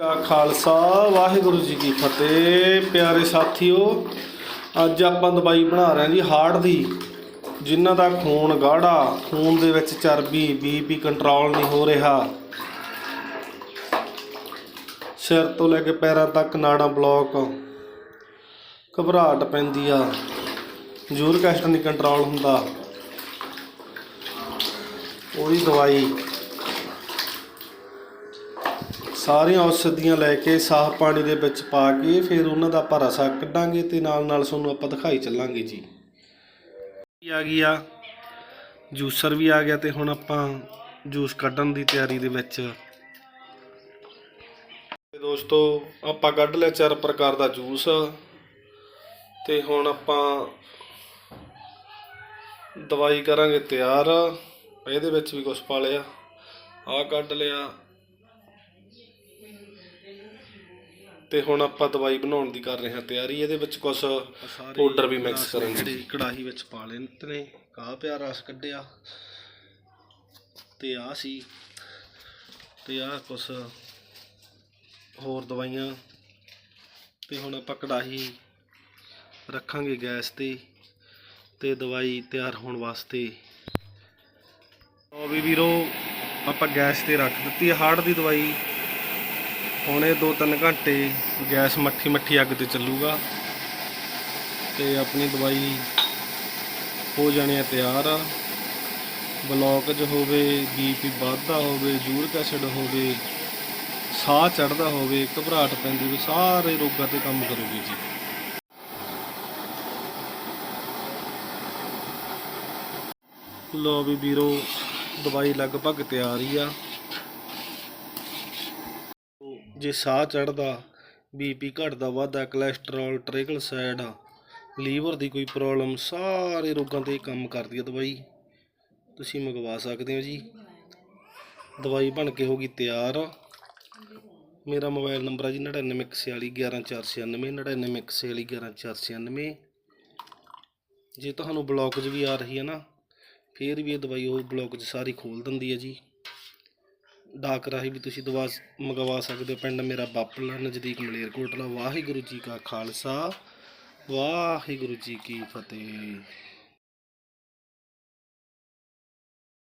ਕਾ ਖਾਲਸਾ, ਵਾਹਿਗੁਰੂ ਜੀ ਕੀ ਫਤਿਹ। ਪਿਆਰੇ ਸਾਥੀਓ, ਅੱਜ ਆਪਾਂ ਦਵਾਈ ਬਣਾ ਰਹੇ ਹਾਂ ਜੀ ਹਾਰਟ ਦੀ ਜਿਨ੍ਹਾਂ ਦਾ ਖੂਨ ਗਾੜਾ, ਖੂਨ ਦੇ ਵਿੱਚ ਚਰਬੀ ਬੀਪੀ ਕੰਟਰੋਲ ਨਹੀਂ ਹੋ ਰਿਹਾ। ਸਿਰ ਤੋਂ ਲੈ ਕੇ ਪੈਰਾਂ ਤੱਕ ਨਾੜਾਂ ਬਲੌਕ ਘਬਰਾਹਟ ਪੈਂਦੀ ਆ। ਯੂਰਿਕ ਐਸਿਡ ਨਹੀਂ ਕੰਟਰੋਲ ਹੁੰਦਾ। ਉਹਦੀ ਦਵਾਈ ਸਾਰੀਆਂ ਔਸ਼ਧੀਆਂ ਲੈ ਕੇ ਸਾਫ਼ ਪਾਣੀ ਦੇ ਵਿੱਚ ਪਾ ਕੇ ਫਿਰ ਉਹਨਾਂ ਦਾ ਆਪਾਂ ਰਸਾ ਕੱਢਾਂਗੇ ਤੇ ਨਾਲ ਨਾਲ ਤੁਹਾਨੂੰ ਆਪਾਂ ਦਿਖਾਈ ਚੱਲਾਂਗੇ ਜੀ। ਆ ਗਈ ਆ, ਜੂਸਰ ਵੀ ਆ ਗਿਆ ਤੇ ਹੁਣ ਆਪਾਂ ਜੂਸ ਕੱਢਣ ਦੀ ਤਿਆਰੀ ਦੇ ਵਿੱਚ। ਦੋਸਤੋ, ਆਪਾਂ ਕੱਢ ਲਿਆ ਚਾਰ ਪ੍ਰਕਾਰ ਦਾ ਜੂਸ। ਤੇ ਹੁਣ ਆਪਾਂ ਦਵਾਈ ਕਰਾਂਗੇ ਤਿਆਰ। ਇਹਦੇ ਵਿੱਚ ਵੀ ਕੁਝ ਪਾ ਲਿਆ। ਆ ਕੱਢ ਲਿਆ। ਤੇ ਹੁਣ ਆਪਾਂ ਦਵਾਈ ਬਣਾਉਣ ਦੀ ਕਰ ਰਹੇ ਹਾਂ ਤਿਆਰੀ। ਇਹਦੇ ਵਿੱਚ ਕੁਝ ਪਾਊਡਰ ਵੀ ਮਿਕਸ ਕਰਾਂਗੇ ਕੜਾਹੀ ਵਿੱਚ ਪਾ ਲੈਣ ਨੇ ਕਾਹ ਪਿਆ ਰਸ ਕੱਢਿਆ। ਤੇ ਆ ਸੀ ਤੇ ਆ ਕੁਝ ਹੋਰ ਦਵਾਈਆਂ। ਤੇ ਹੁਣ ਆਪਾਂ ਕੜਾਹੀ ਰੱਖਾਂਗੇ ਗੈਸ ਤੇ ਤੇ ਦਵਾਈ ਤਿਆਰ ਹੋਣ ਵਾਸਤੇ। ਉਹ ਵੀ ਵੀਰੋ ਆਪਾਂ ਗੈਸ ਤੇ ਰੱਖ ਦਿੱਤੀ ਹੈ ਹਾਰਟ ਦੀ ਦਵਾਈ। ਹੁਣ ਇਹ 2-3 ਘੰਟੇ ਗੈਸ ਮੱਠੀ ਮੱਠੀ ਅੱਗ ਤੇ ਚੱਲੂਗਾ ਤੇ ਆਪਣੀ ਦਵਾਈ ਹੋ ਜਾਣੀ ਹੈ ਤਿਆਰ। ਬਲੌਕਜ ਹੋਵੇ ਬੀਪੀ ਵੱਧਦਾ ਹੋਵੇ, ਯੂਰਿਕ ਐਸਿਡ ਹੋਵੇ, ਸਾਹ ਚੜਦਾ ਹੋਵੇ, ਘਬਰਾਹਟ ਪੈਂਦੀ ਹੋਵੇ, ਸਾਰੇ ਰੋਗਾਂ ਤੇ ਕੰਮ ਕਰੂਗੀ ਜੀ। ਲੋ ਵੀ ਵੀਰੋ, ਦਵਾਈ ਲਗਭਗ ਤਿਆਰ ਹੀ ਆ। ਜੇ ਸਾਹ ਚੜਦਾ ਬੀਪੀ ਘਟਦਾ ਵੱਧਦਾ ਕੋਲੇਸਟ੍ਰੋਲ ਟ੍ਰਾਈਗਲਿਸਰਾਈਡ ਲੀਵਰ ਦੀ ਕੋਈ ਪ੍ਰੋਬਲਮ ਸਾਰੇ ਰੋਗਾਂ ਤੇ ਕੰਮ ਕਰਦੀ ਹੈ ਦਵਾਈ। ਤੁਸੀਂ ਮੰਗਵਾ ਸਕਦੇ ਹੋ ਜੀ। ਦਵਾਈ ਬਣ ਕੇ ਹੋ ਗਈ ਤਿਆਰ। ਮੇਰਾ ਮੋਬਾਈਲ ਨੰਬਰ ਹੈ ਜੀ 9914114496 9914114496 ਜੇ ਤੁਹਾਨੂੰ ਬਲੌਕਜ ਵੀ ਆ ਰਹੀ ਹੈ ਨਾ, ਫਿਰ ਵੀ ਇਹ ਦਵਾਈ ਉਹ ਬਲੌਕਜ ਸਾਰੀ ਖੋਲ ਦਿੰਦੀ ਹੈ ਜੀ। ਡਾਕ ਰਾਹੀਂ ਵੀ ਤੁਸੀਂ ਦਵਾ ਮੰਗਵਾ ਸਕਦੇ ਹੋ। ਪਿੰਡ ਮੇਰਾ ਬਾਪਲਾ, ਨਜ਼ਦੀਕ ਮਲੇਰਕੋਟਲਾ। ਵਾਹਿਗੁਰੂ ਜੀ ਕਾ ਖਾਲਸਾ। ਵਾਹਿਗੁਰੂ ਜੀ ਕੀ ਫਤਿਹ।